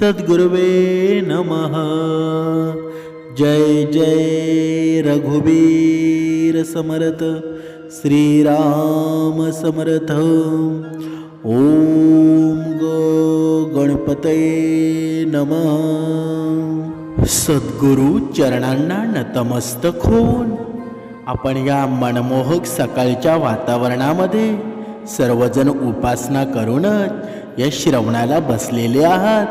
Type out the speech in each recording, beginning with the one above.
सद्गुरवे नमः। जय जय रघुवीर समर्थ। श्रीराम समर्थ। ओम ग गणपतये नमः। सद्गुरु चरणांना नतमस्तक होऊन आपण या मनमोहक सकाळच्या वातावरणामध्ये सर्वजण उपासना करूनच या श्रवणाला बसलेले आहात.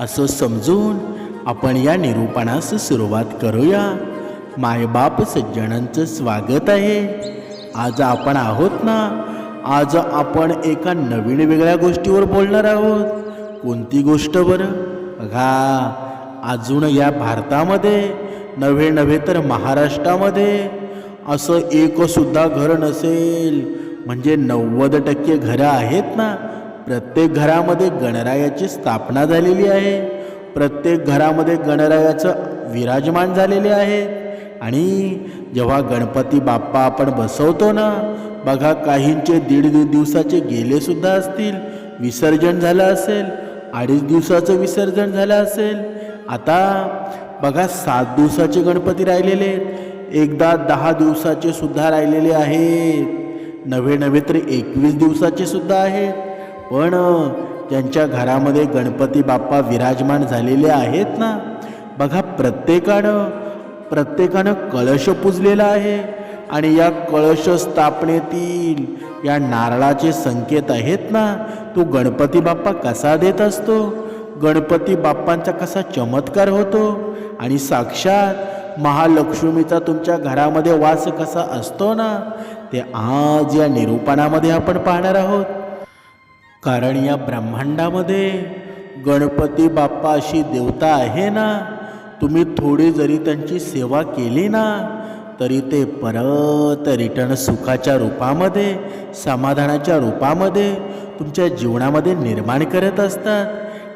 असं समजून आपण या निरूपणास सुरुवात करूया. मायबाप सज्जनांचं स्वागत आहे. आज आपण आहोत ना आज आपण एका नवीन वेगळ्या गोष्टीवर बोलणार आहोत. कोणती गोष्ट बरं? बघा अजून या भारतामध्ये नव्हे नव्हे तर महाराष्ट्रामध्ये असं एकसुद्धा घर नसेल. म्हणजे नव्वद टक्के घरं आहेत ना प्रत्येक घरामध्ये गणरायाची स्थापना झालेली आहे. प्रत्येक घरामध्ये गणरायाचं विराजमान झालेले आहे. आणि जेव्हा गणपती बाप्पा आपण बसवतो ना बघा काहींचे दीड दीड दिवसाचे गेलेसुद्धा असतील विसर्जन झालं असेल अडीच दिवसाचं विसर्जन झालं असेल. आता बघा सात दिवसाचे गणपती राहिलेले आहेत. एकदा दहा दिवसाचे सुद्धा राहिलेले आहेत. नवे नवे तर एकवीस दिवसाचे सुद्धा आहेत. पण त्यांच्या घरामध्ये गणपती बाप्पा विराजमान झालेले आहेत ना? बघा प्रत्येकानं प्रत्येकानं कळश पूजलेला आहे. आणि या कळश स्थापनेतील या नारळाचे संकेत आहेत ना? तो गणपती बाप्पा कसा देत असतो? गणपती बाप्पांचा कसा चमत्कार होतो? आणि साक्षात महालक्ष्मीचा तुमच्या घरामध्ये वास कसा असतो ना? ते आज या निरूपणामध्ये आपण पाहणार आहोत. कारण या ब्रह्मांडामध्ये गणपती बाप्पा अशी देवता आहे ना? तुम्ही थोडी जरी त्यांची सेवा केली ना तरी ते परत रिटर्न सुखाच्या रूपामध्ये समाधानाच्या रूपामध्ये तुमच्या जीवनामध्ये निर्माण करत असतात.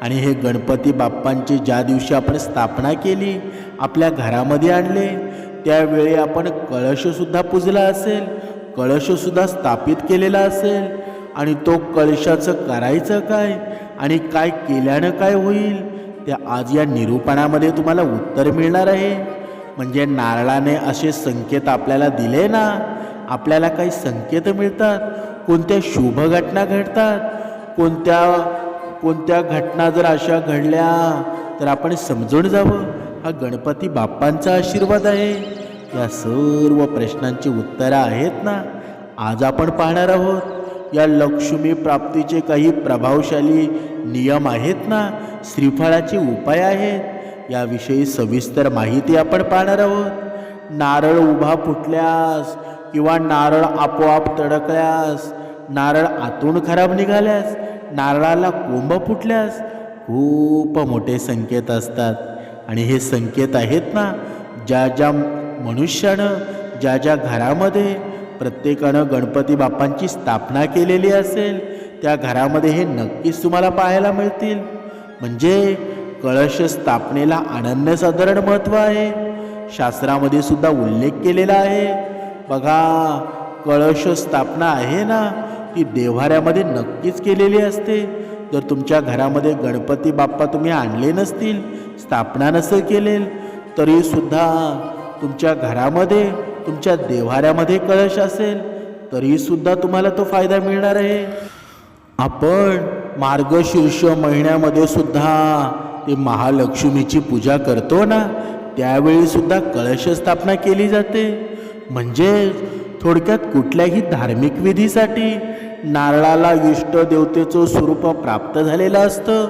आणि हे गणपती बाप्पांची ज्या दिवशी आपण स्थापना केली आपल्या घरामध्ये आणले त्यावेळी आपण कळशसुद्धा पूजला असेल कळशसुद्धा स्थापित केलेला असेल आणि तो कळशाचं करायचं काय? आणि काय केल्यानं काय होईल? ते आज या निरूपणामध्ये तुम्हाला उत्तर मिळणार आहे. म्हणजे नारळाने असे संकेत आपल्याला दिले ना आपल्याला काही संकेत मिळतात? कोणत्या शुभ घटना घडतात? कोणत्या कोणत्या घटना जर अशा घडल्या तर आपण समजून जावं. हा गणपती बाप्पांचा आशीर्वाद आहे. या सर्व प्रश्नांची उत्तरं आहेत ना? आज आपण पाहणार आहोत. या लक्ष्मी प्राप्तीचे काही प्रभावशाली नियम आहेत ना? श्रीफळाचे उपाय आहेत. याविषयी सविस्तर माहिती आपण पाहणार आहोत. नारळ उभा फुटल्यास किंवा नारळ आपोआप तडकल्यास नारळ आतून खराब निघाल्यास नारळाला कोंब फुटल्यास खूप मोठे संकेत असतात. आणि हे संकेत आहेत ना? ज्या ज्या मनुष्यानं ज्या ज्या घरामध्ये प्रत्येकानं गणपती बाप्पांची स्थापना केलेली असेल त्या घरामध्ये हे नक्कीच तुम्हाला पाहायला मिळतील. म्हणजे कळश स्थापनेला अनन्यसाधारण महत्त्व आहे. शास्त्रामध्ये सुद्धा उल्लेख केलेला आहे. बघा कळश स्थापना आहे ना ती देव्हाऱ्यामध्ये नक्कीच केलेली असते. जर तुमच्या घरामध्ये गणपती बाप्पा तुम्ही आणले नसतील स्थापना नसेल केलेल तरीसुद्धा तुमच्या घरामध्ये तुमच्या देव्हाऱ्यामध्ये कळश असेल तरीसुद्धा तुम्हाला तो फायदा मिळणार आहे. आपण मार्गशीर्ष महिन्यामध्ये सुद्धा ते महालक्ष्मीची पूजा करतो ना त्यावेळी सुद्धा कळश स्थापना केली जाते. म्हणजे थोडक्यात कुठल्याही धार्मिक विधीसाठी नारळाला इष्ट देवतेचं स्वरूप प्राप्त झालेलं असतं.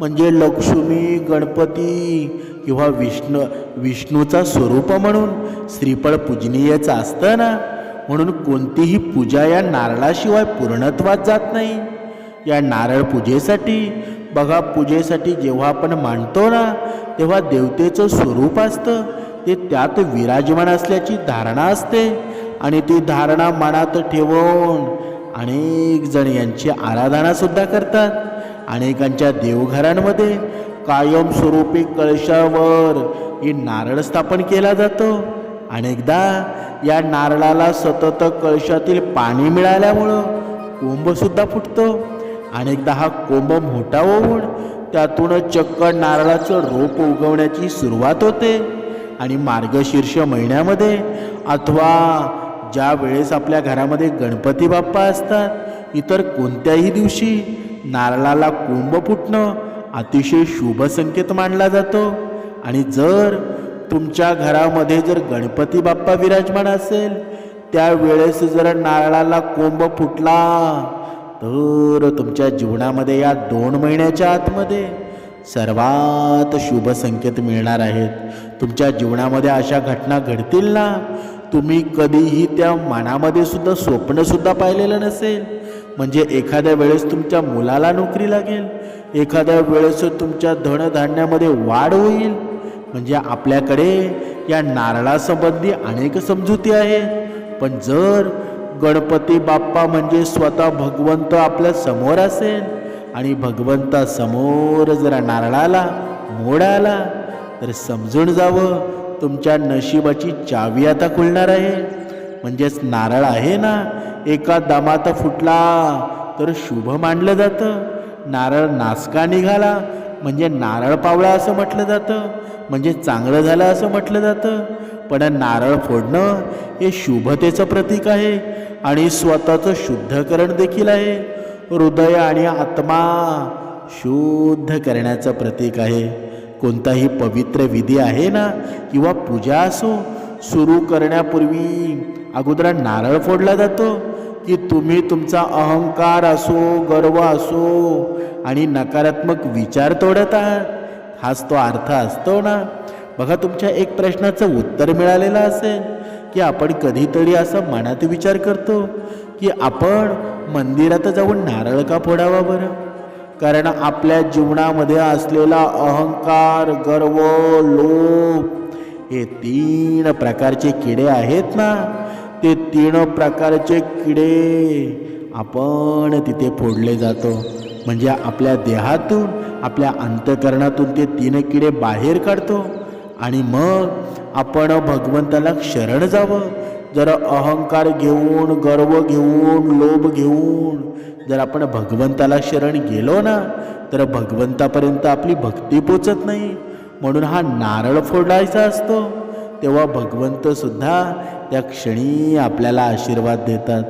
म्हणजे लक्ष्मी गणपती किंवा विष्णू विष्णूचा स्वरूप म्हणून श्रीफळ पूजनीयचं असतं ना? म्हणून कोणतीही पूजा या नारळाशिवाय पूर्णत्वात जात नाही. या नारळ पूजेसाठी बघा पूजेसाठी जेव्हा आपण मांडतो ना तेव्हा देवतेचं स्वरूप असतं. ते त्यात विराजमान असल्याची धारणा असते आणि ती धारणा मनात ठेवून अनेक जण यांची आराधनासुद्धा करतात. अनेकांच्या देवघरांमध्ये कायमस्वरूपी कळशावर ही नारळ स्थापन केला जातो. अनेकदा या नारळाला सतत कळशातील पाणी मिळाल्यामुळं कोंबसुद्धा फुटतो. अनेकदा हा कोंब मोठा होऊन त्यातून चक्क नारळाचं रोप उगवण्याची सुरुवात होते. आणि मार्गशीर्ष महिन्यामध्ये अथवा ज्या वेळेस आपल्या घरामध्ये गणपती बाप्पा असतात इतर कोणत्याही दिवशी नारळाला कोंब फुटणं अतिशय शुभ संकेत मानला जातो. आणि जर तुमच्या घरामध्ये जर गणपती बाप्पा विराजमान असेल त्यावेळेस जर नारळाला कोंब फुटला तर तुमच्या जीवनामध्ये या दोन महिन्याच्या आतमध्ये सर्वात शुभ संकेत मिळणार आहेत. तुमच्या जीवनामध्ये अशा घटना घडतील ना? तुम्ही कधीही त्या मनामध्ये सुद्धा स्वप्नसुद्धा पाहिलेलं नसेल. म्हणजे एखाद्या वेळेस तुमच्या मुलाला नोकरी लागेल एखाद्या वेळेस तुमच्या धनधान्यामध्ये वाढ होईल. म्हणजे आपल्याकडे या नारळासंबंधी अनेक समजुती आहेत. पण जर गणपती बाप्पा म्हणजे स्वतः भगवंत आपल्यासमोर असेल आणि भगवंतासमोर जरा नारळाला मोड आला तर समजून जावं तुमच्या नशिबाची चावी आता खुलणार आहे. म्हणजेच नारळ आहे ना एका दमात फुटला तर शुभ मानलं जातं. नारळ नासका निघाला. म्हणजे नारळ पावळा असं म्हटलं जातं. म्हणजे चांगलं झालं असं म्हटलं जातं. पण नारळ फोडणं हे शुभतेचं प्रतीक आहे आणि स्वतःचं शुद्धकरण देखील आहे. हृदय आणि आत्मा शुद्ध करण्याचं प्रतीक आहे. कोणताही पवित्र विधी आहे ना किंवा पूजा असो सुरू करण्यापूर्वी अगोदर नारळ फोडला जातो. की तुम्ही तुमचा अहंकार असो गर्व असो आणि नकारात्मक विचार तोडत आहात. हाच तो अर्थ असतो ना? बघा तुमच्या एक प्रश्नाचं उत्तर मिळालेलं असेल की आपण कधीतरी असं मनात विचार करतो की आपण मंदिरात जाऊन नारळ का फोडावा बरं? कारण आपल्या जीवनामध्ये असलेला अहंकार गर्व लोभ हे तीन प्रकारचे किडे आहेत ना? ते तीन प्रकारचे किडे आपण तिथे फोडले जातो. म्हणजे आपल्या देहातून आपल्या अंतकरणातून ते तीन किडे बाहेर काढतो. आणि मग आपण भगवंताला शरण जावं. जर अहंकार घेऊन गर्व घेऊन लोभ घेऊन जर आपण भगवंताला शरण गेलो ना तर भगवंतापर्यंत आपली भक्ती पोचत नाही. म्हणून हा नारळ फोडायचा असतो. तेव्हा भगवंत सुद्धा त्या क्षणी आपल्याला आशीर्वाद देतात.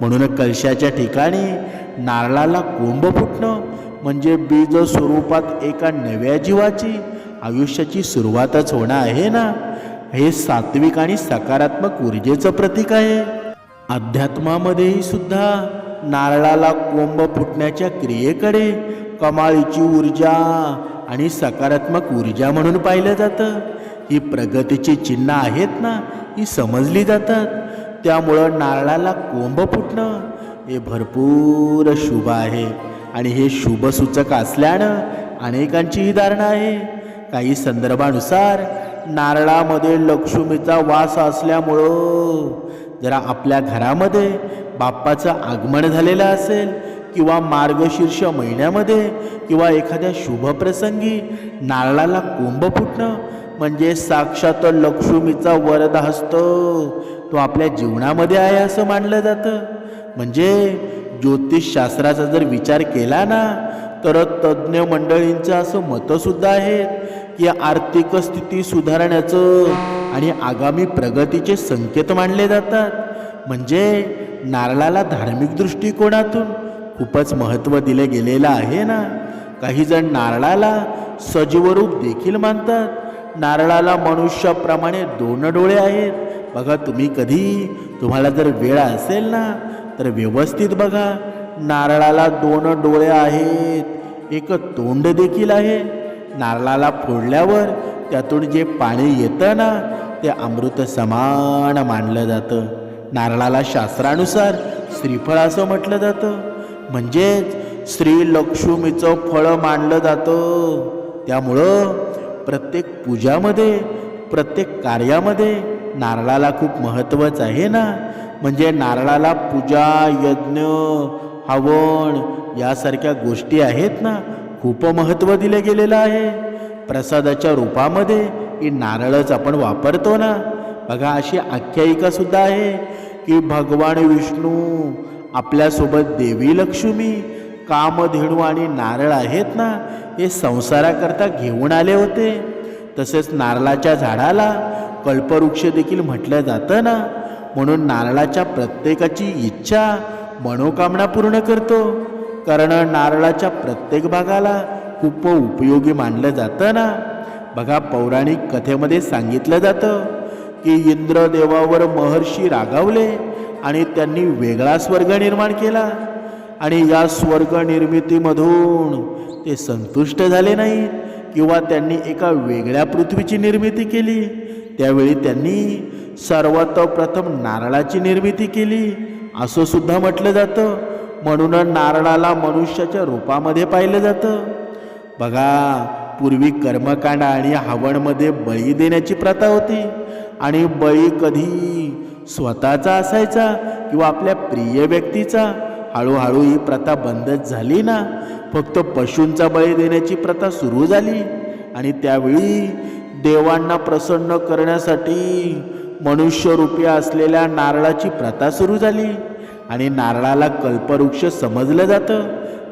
म्हणून कलशाच्या ठिकाणी नारळाला कोंब फुटणं म्हणजे बीज स्वरूपात एका नव्या जीवाची आयुष्याची सुरुवातच होणं आहे ना? हे सात्विक आणि सकारात्मक ऊर्जेचं प्रतीक आहे. अध्यात्मामध्येही सुद्धा नारळाला कोंब फुटण्याच्या क्रियेकडे कमाळीची ऊर्जा आणि सकारात्मक ऊर्जा म्हणून पाहिलं जातं. ही प्रगतीची चिन्ह आहेत ना ही समजली जातात. त्यामुळं नारळाला कोंब फुटणं हे भरपूर शुभ आहे. आणि हे शुभसूचक असल्यानं अनेकांची ही धारणा आहे. काही संदर्भानुसार नारळामध्ये लक्ष्मीचा वास असल्यामुळं जरा आपल्या घरामध्ये बाप्पाचं आगमन झालेलं असेल किंवा मार्गशीर्ष महिन्यामध्ये किंवा एखाद्या शुभप्रसंगी नारळाला कोंब फुटणं म्हणजे साक्षात लक्ष्मीचा वरद असतो तो आपल्या जीवनामध्ये आहे असं मानलं जातं. म्हणजे ज्योतिषशास्त्राचा जर विचार केला ना तर तज्ज्ञ मंडळींचं असं मतंसुद्धा आहे की आर्थिक स्थिती सुधारण्याचं आणि आगामी प्रगतीचे संकेत मानले जातात. म्हणजे नारळाला धार्मिक दृष्टिकोनातून खूपच महत्त्व दिले गेलेलं आहे ना. काही जण नारळाला सजीवरूप देखील मानतात. नारळाला मनुष्याप्रमाणे दोन डोळे आहेत. बघा तुम्ही कधी तुम्हाला जर वेळ असेल ना तर व्यवस्थित बघा. नारळाला दोन डोळे आहेत. एक तोंड देखील आहे. नारळाला फोडल्यावर त्यातून जे पाणी येतं ना ते अमृत समान मानलं जातं. नारळाला शास्त्रानुसार श्रीफळ असं म्हटलं जातं. म्हणजेच श्री लक्ष्मीचं फळ मानलं जातं. त्यामुळं प्रत्येक पूजामध्ये प्रत्येक कार्यामध्ये नारळाला खूप महत्त्वच आहे ना? म्हणजे नारळाला पूजा यज्ञ हवन यासारख्या गोष्टी आहेत ना? खूप महत्त्व दिलं गेलेलं आहे. प्रसादाच्या रूपामध्ये ही नारळच आपण वापरतो ना? बघा अशी आख्यायिका सुद्धा आहे की भगवान विष्णू आपल्यासोबत देवी लक्ष्मी कामधेणू आणि नारळ आहेत ना हे संसाराकरता घेऊन आले होते. तसेच नारळाच्या झाडाला कल्पवृक्ष देखील म्हटलं जातं ना म्हणून नारळाच्या प्रत्येकाची इच्छा मनोकामना पूर्ण करतो. कारण नारळाच्या प्रत्येक भागाला खूप उपयोगी मानलं जातं ना. बघा पौराणिक कथेमध्ये सांगितलं जातं की इंद्रदेवावर महर्षी रागावले आणि त्यांनी वेगळा स्वर्ग निर्माण केला. आणि या स्वर्ग निर्मितीमधून ते संतुष्ट झाले नाहीत किंवा त्यांनी एका वेगळ्या पृथ्वीची निर्मिती केली. त्यावेळी त्यांनी सर्वात प्रथम नारळाची निर्मिती केली. असं सुद्धा म्हटलं जातं. म्हणून नारळाला मनुष्याच्या रूपामध्ये पाहिलं जातं. बघा पूर्वी कर्मकांड आणि हवणमध्ये बळी देण्याची प्रथा होती. आणि बळी कधी स्वतःचा असायचा किंवा आपल्या प्रिय व्यक्तीचा. हळूहळू ही प्रथा बंदच झाली ना. फक्त पशूंचा बळी देण्याची प्रथा सुरू झाली. आणि त्यावेळी देवांना प्रसन्न करण्यासाठी मनुष्यरूपी असलेल्या नारळाची प्रथा सुरू झाली. आणि नारळाला कल्पवृक्ष समजलं जातं.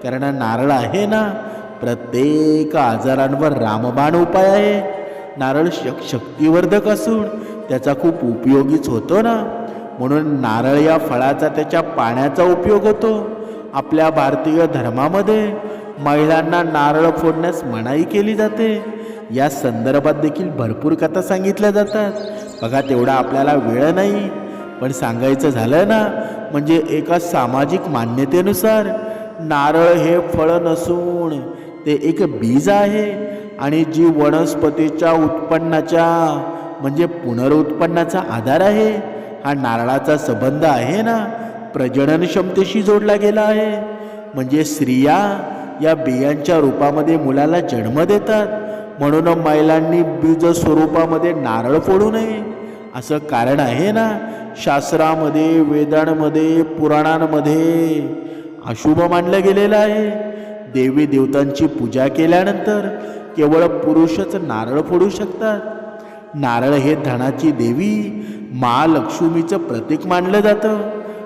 कारण नारळ आहे ना प्रत्येक आजारांवर रामबाण उपाय आहे. नारळ शक शक्तिवर्धक असून त्याचा खूप उपयोगीच होतो ना. म्हणून नारळ या फळाचा त्याच्या पाण्याचा उपयोग होतो. आपल्या भारतीय धर्मामध्ये महिलांना नारळ फोडण्यास मनाई केली जाते. या संदर्भात देखील भरपूर कथा सांगितल्या जातात. बघा तेवढा आपल्याला वेळ नाही. पण सांगायचं झालं ना म्हणजे एका सामाजिक मान्यतेनुसार नारळ हे फळ नसून ते एक बीज आहे आणि जी वनस्पतीच्या उत्पन्नाच्या म्हणजे पुनरुत्पन्नाचा आधार आहे. हा नारळाचा संबंध आहे ना? प्रजनन क्षमतेशी जोडला गेला आहे. म्हणजे स्त्रिया या बियांच्या रूपामध्ये मुलाला जन्म देतात. म्हणून महिलांनी बीज स्वरूपामध्ये नारळ फोडू नये. असं कारण आहे ना? शास्त्रामध्ये वेदांमध्ये पुराणांमध्ये अशुभ मानलं गेलेलं आहे. देवी देवतांची पूजा केल्यानंतर केवळ पुरुषच नारळ फोडू शकतात. नारळ हे धनाची देवी महालक्ष्मीचं प्रतीक मानलं जातं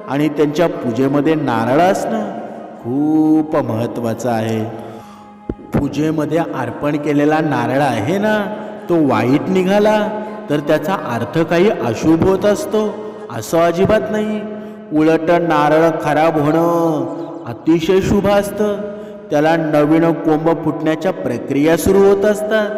आणि त्यांच्या पूजेमध्ये नारळ असणं खूप महत्त्वाचं आहे. पूजेमध्ये अर्पण केलेला नारळ आहे ना तो वाईट निघाला तर त्याचा अर्थ काही अशुभ होत असतो असं अजिबात नाही. उलट नारळ खराब होणं अतिशय शुभ असतं. त्याला नवीन कोंब फुटण्याच्या प्रक्रिया सुरू होत असतात.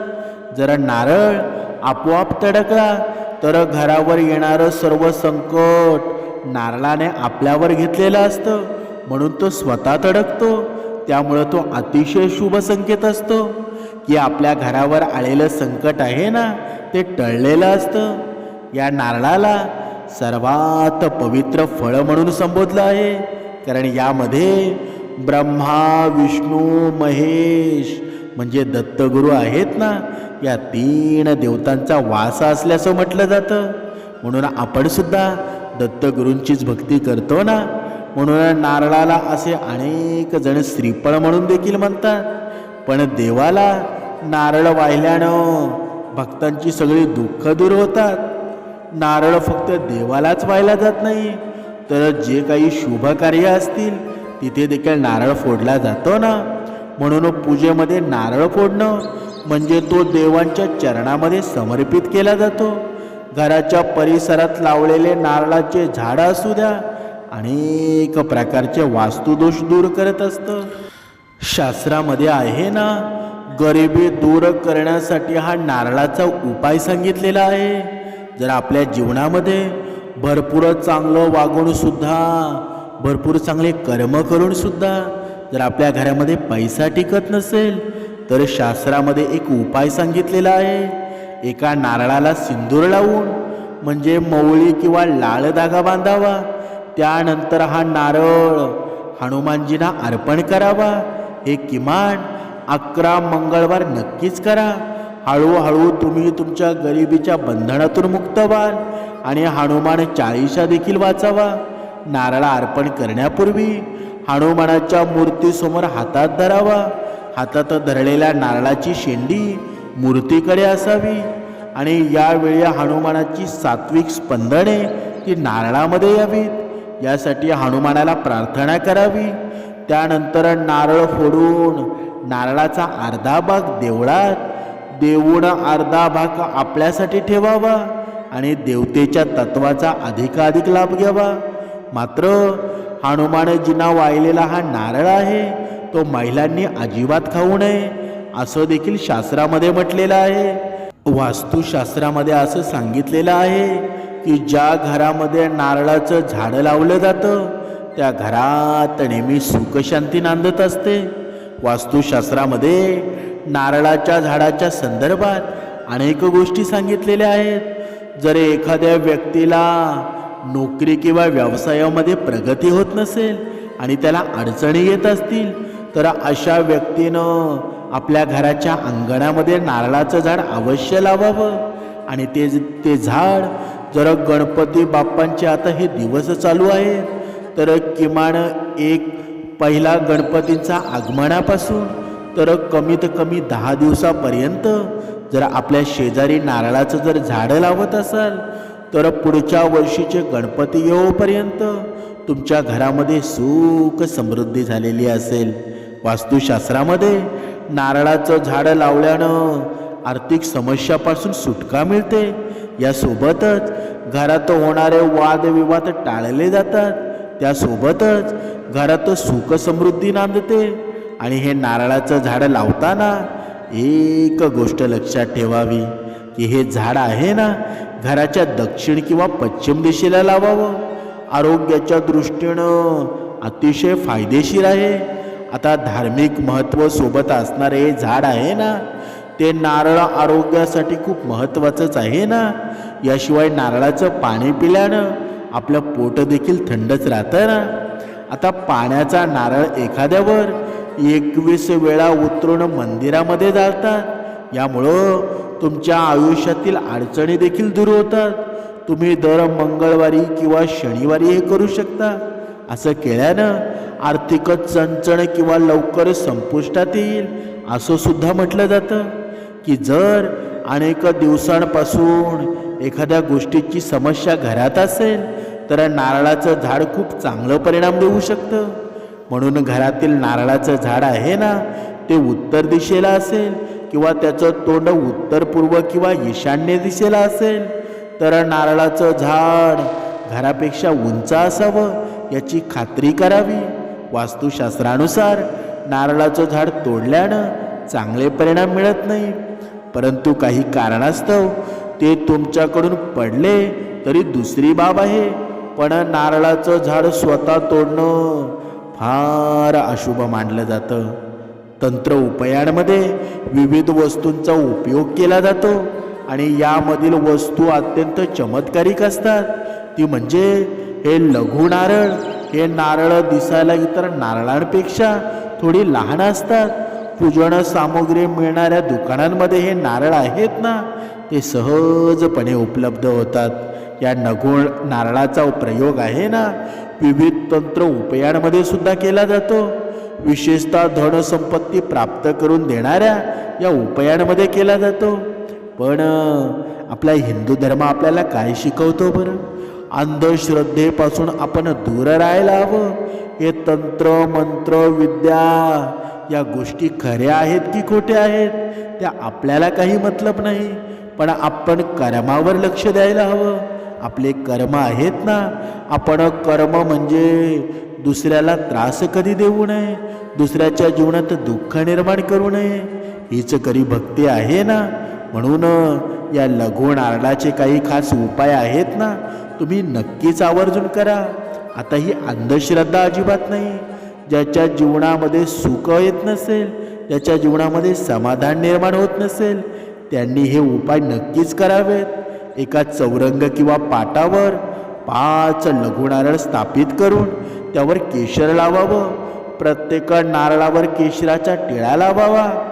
जर नारळ आपोआप तडकला तर घरावर येणारं सर्व संकट नारळाने आपल्यावर घेतलेलं असतं. म्हणून तो स्वतः तडकतो. त्यामुळं तो अतिशय शुभ संकेत असतो. की आपल्या घरावर आलेलं संकट आहे ना ते टळलेलं असतं. या नारळाला सर्वात पवित्र फळ म्हणून संबोधलं आहे. कारण यामध्ये ब्रह्मा विष्णू महेश म्हणजे दत्तगुरू आहेत ना या तीन देवतांचा वास असल्याचं म्हटलं जातं. म्हणून आपणसुद्धा दत्तगुरूंचीच भक्ती करतो ना. म्हणून नारळाला असे अनेक जण श्रीफळ म्हणून देखील म्हणतात. पण देवाला नारळ वाहिल्यानं भक्तांची सगळी दुःख दूर होतात. नारळ फक्त देवालाच वाहिला जात नाही तर जे काही शुभ कार्य असतील तिथे देखील नारळ फोडला जातो ना. म्हणून पूजेमध्ये नारळ फोडणं म्हणजे तो देवांच्या चरणामध्ये समर्पित केला जातो. घराच्या परिसरात लावलेले नारळाचे झाडं असू द्या अनेक प्रकारचे वास्तुदोष दूर करत असतं. शास्त्रामध्ये आहे ना गरिबी दूर करण्यासाठी हा नारळाचा उपाय सांगितलेला आहे. जर आपल्या जीवनामध्ये भरपूर चांगलं वागूनसुद्धा भरपूर चांगले कर्म करूनसुद्धा जर आपल्या घरामध्ये पैसा टिकत नसेल तर शास्त्रामध्ये एक उपाय सांगितलेला आहे. एका नारळाला सिंदूर लावून म्हणजे मवळी किंवा लाल धागा बांधावा. त्यानंतर हा नारळ हनुमानजींना अर्पण करावा. हे किमान अकरा मंगळवार नक्कीच करा. हळूहळू तुम्ही तुमच्या गरिबीच्या बंधनातून मुक्त व्हाल आणि हनुमान चाळीसा देखील वाचावा. नारळा अर्पण करण्यापूर्वी हनुमानाच्या मूर्तीसमोर हातात धरावा. हातात धरलेल्या नारळाची शेंडी मूर्तीकडे असावी. आणि यावेळी हनुमानाची सात्विक स्पंदने ती नारळामध्ये यावीत. यासाठी हनुमानाला प्रार्थना करावी. त्यानंतर नारळ फोडून नारळाचा अर्धा भाग देवळात देऊन अर्धा भाग आपल्यासाठी ठेवावा. आणि देवतेच्या तत्वाचा अधिकाधिक लाभ घ्यावा. मात्र हनुमानजींना वाहिलेला हा नारळ आहे तो महिलांनी अजिबात खाऊ नये असं देखील शास्त्रामध्ये म्हटलेलं आहे. वास्तुशास्त्रामध्ये असं सांगितलेलं आहे की ज्या घरामध्ये नारळाचं झाडं लावलं जातं त्या घरात नेहमी सुखशांती नांदत असते. वास्तुशास्त्रामध्ये नारळाच्या झाडाच्या संदर्भात अनेक गोष्टी सांगितलेल्या आहेत. जर एखाद्या व्यक्तीला नोकरी किंवा व्यवसायामध्ये प्रगती होत नसेल आणि त्याला अडचणी येत असतील तर अशा व्यक्तीनं आपल्या घराच्या अंगणामध्ये नारळाचं झाड अवश्य लावावं. आणि ते ते झाड जर गणपती बाप्पांचे आता हे दिवस चालू आहेत तर किमान एक पहिला गणपतींचा आगमनापासून तर कमीत कमी दहा दिवसापर्यंत जर आपल्या शेजारी नारळाचं जर झाडं लावत असाल तर पुढच्या वर्षीचे गणपती येऊपर्यंत तुमच्या घरामध्ये सुख समृद्धी झालेली असेल. वास्तुशास्त्रामध्ये नारळाचं झाडं लावल्यानं आर्थिक समस्यापासून सुटका मिळते. यासोबतच घरात होणारे वादविवाद टाळले जातात. त्यासोबतच घरात सुख समृद्धी नांदते. आणि हे नारळाचं झाड लावताना एक गोष्ट लक्षात ठेवावी की हे झाड आहे ना घराच्या दक्षिण किंवा पश्चिम दिशेला लावावं. आरोग्याच्या दृष्टीनं अतिशय फायदेशीर आहे. आता धार्मिक महत्त्व सोबत असणारे हे झाड आहे ना ते नारळ आरोग्यासाठी खूप महत्त्वाचंच आहे ना. याशिवाय नारळाचं पाणी पिल्यानं आपलं पोट देखील थंडच राहतं ना. आता पाण्याचा नारळ एखाद्यावर एकवीस वेळा उतरून मंदिरामध्ये जातात. यामुळं तुमच्या आयुष्यातील अडचणी देखील दूर होतात. तुम्ही दर मंगळवारी किंवा शनिवारी हे करू शकता. असं केल्यानं आर्थिक चणचण किंवा लवकर संपुष्टात येईल असं सुद्धा म्हटलं जातं. की जर अनेक दिवसांपासून एखाद्या गोष्टीची समस्या घरात असेल तर नारळाचं झाड खूप चांगलं परिणाम देऊ शकतं. म्हणून घरातील नारळाचं झाड आहे ना ते उत्तर दिशेला असेल किंवा त्याचं तोंड उत्तर पूर्व किंवा ईशान्य दिशेला असेल तर नारळाचं झाड घरापेक्षा उंच असावं याची खात्री करावी. वास्तुशास्त्रानुसार नारळाचं झाड तोडल्यानं चांगले परिणाम मिळत नाही परंतु काही कारणास्तव ते तुमच्याकडून पडले तरी दुसरी बाब आहे. पण नारळाचं झाड स्वतः तोडणं फार अशुभ मानलं जातं. तंत्र उपायांमध्ये विविध वस्तूंचा उपयोग केला जातो आणि यामधील वस्तू अत्यंत चमत्कारिक असतात. ती म्हणजे हे लघु नारळ. हे नारळ दिसायला इतर नारळांपेक्षा थोडी लहान असतात. पूजन सामुग्री मिळणाऱ्या दुकानांमध्ये हे नारळ आहेत ना? ते सहजपणे उपलब्ध होतात. या नगुण नारळाचा प्रयोग आहे ना? विविध तंत्र उपायांमध्ये सुद्धा केला जातो. विशेषतः धनसंपत्ती प्राप्त करून देणाऱ्या या उपायांमध्ये केला जातो. पण आपला हिंदू धर्म आपल्याला काय शिकवतो बरं? अंधश्रद्धेपासून आपण दूर राहायला हवं. हे तंत्र मंत्र विद्या या गोष्टी खऱ्या आहेत की खोट्या आहेत? त्या आपल्याला काही मतलब नाही. पण आपण कर्मावर लक्ष द्यायला हवं. आपले कर्म आहेत ना? आपण कर्म म्हणजे दुसऱ्याला त्रास कधी देऊ नये दुसऱ्याच्या जीवनात दुःख निर्माण करू नये. हीच करी भक्ती आहे ना? म्हणून या लघु नारळाचे काही खास उपाय आहेत ना? तुम्ही नक्कीच आवर्जून करा. आता ही अंधश्रद्धा अजिबात नाही. ज्याच्या जीवनामध्ये सुख येत नसेल ज्याच्या जीवनामध्ये समाधान निर्माण होत नसेल त्यांनी हे उपाय नक्कीच करावेत. एका चौरंग किंवा पाटावर पाच लघु नारळ स्थापित करून त्यावर केशर लावावं. प्रत्येक नारळावर केशराचा टिळा लावावा.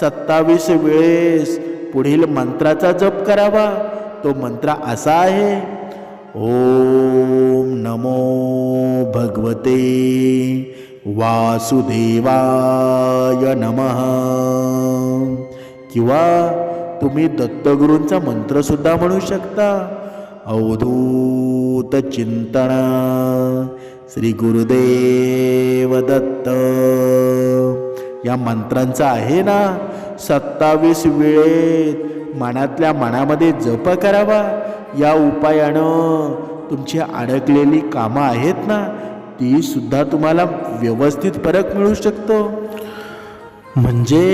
सत्तावीस वेळेस पुढील मंत्राचा जप करावा. तो मंत्र असा आहे. ओम नमो भगवते वासुदेवाय नमः. किंवा तुम्ही दत्तगुरूंचा मंत्रसुद्धा म्हणू शकता. अवधूत चिंतन. श्री गुरुदेव दत्त. या मंत्रांचा आहे ना सत्तावीस वेळेत मनातल्या मनामध्ये जप करावा. या उपायानं तुमची अडकलेली कामं आहेत ना ती सुद्धा तुम्हाला व्यवस्थित फरक मिळू शकतो. म्हणजे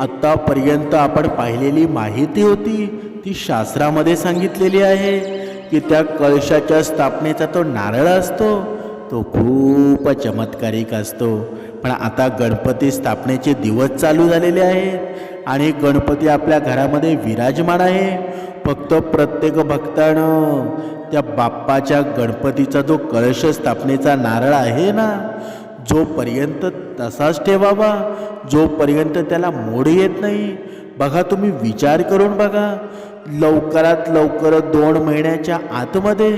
आत्तापर्यंत आपण पाहिलेली माहिती होती ती शास्त्रामध्ये सांगितलेली आहे की त्या कळशाच्या स्थापनेचा तो नारळ असतो तो खूप चमत्कारिक असतो. पण आता गणपती स्थापनेचे दिवस चालू झालेले आहेत. आणि गणपती आपल्या घरामध्ये विराजमान आहे. फक्त प्रत्येक भक्तानं त्या बाप्पाच्या गणपतीचा जो कळश स्थापनेचा नारळ आहे ना जोपर्यंत तसाच ठेवावा जोपर्यंत त्याला मोड येत नाही. बघा तुम्ही विचार करून बघा. लवकरात लवकर दोन महिन्याच्या आतमध्ये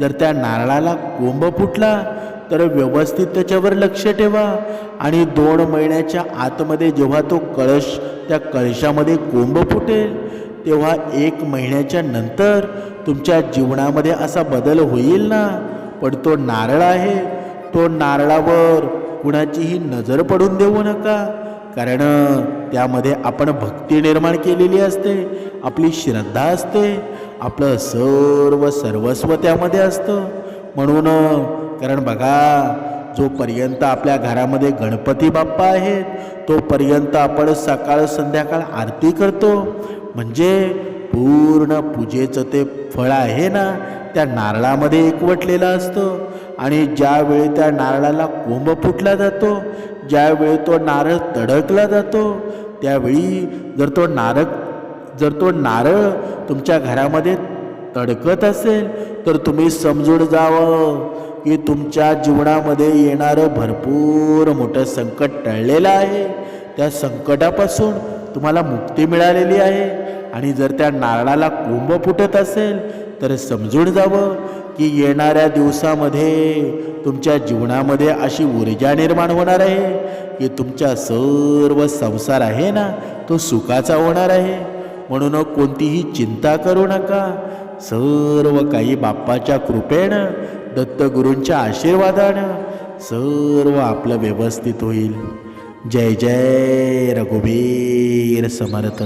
जर त्या नारळाला कोंब फुटला तर व्यवस्थित त्याच्यावर लक्ष ठेवा. आणि दोन महिन्याच्या आतमध्ये जेव्हा तो कळश त्या कळशामध्ये कोंब फुटेल तेव्हा एक महिन्याच्या नंतर तुमच्या जीवनामध्ये असा बदल होईल ना? पण तो नारळ आहे. तो नारळावर कुणाचीही नजर पडून देऊ नका. कारण त्यामध्ये आपण भक्ती निर्माण केलेली असते आपली श्रद्धा असते आपलं सर्व सर्वस्व त्यामध्ये असतं. म्हणून कारण बघा जोपर्यंत आपल्या घरामध्ये गणपती बाप्पा आहेत तोपर्यंत आपण सकाळ संध्याकाळ आरती करतो. म्हणजे पूर्ण पूजेचं ते फळ आहे ना त्या नारळामध्ये एकवटलेलं असतं. आणि ज्यावेळी त्या नारळाला कोंब फुटला जातो ज्यावेळी तो नारळ तडकला जातो त्यावेळी जर तो नारळ जर तो नारळ तुमच्या घरामध्ये तडकत असेल तर तुम्ही समजून जावं की तुमच्या जीवनामध्ये येणारं भरपूर मोठं संकट टळलेलं आहे. त्या संकटापासून तुम्हाला मुक्ती मिळालेली आहे. आणि जर त्या नारळाला कुंभ फुटत असेल तर समजून जावं की येणाऱ्या दिवसामध्ये तुमच्या जीवनामध्ये अशी ऊर्जा निर्माण होणार आहे? की तुमचा सर्व संसार आहे ना तो सुखाचा होणार आहे. म्हणून कोणतीही चिंता करू नका. सर्व काही बाप्पाच्या कृपेनं दत्तगुरूंच्या आशीर्वादानं सर्व आपलं व्यवस्थित होईल. जय जय रघुबीर समर्थ.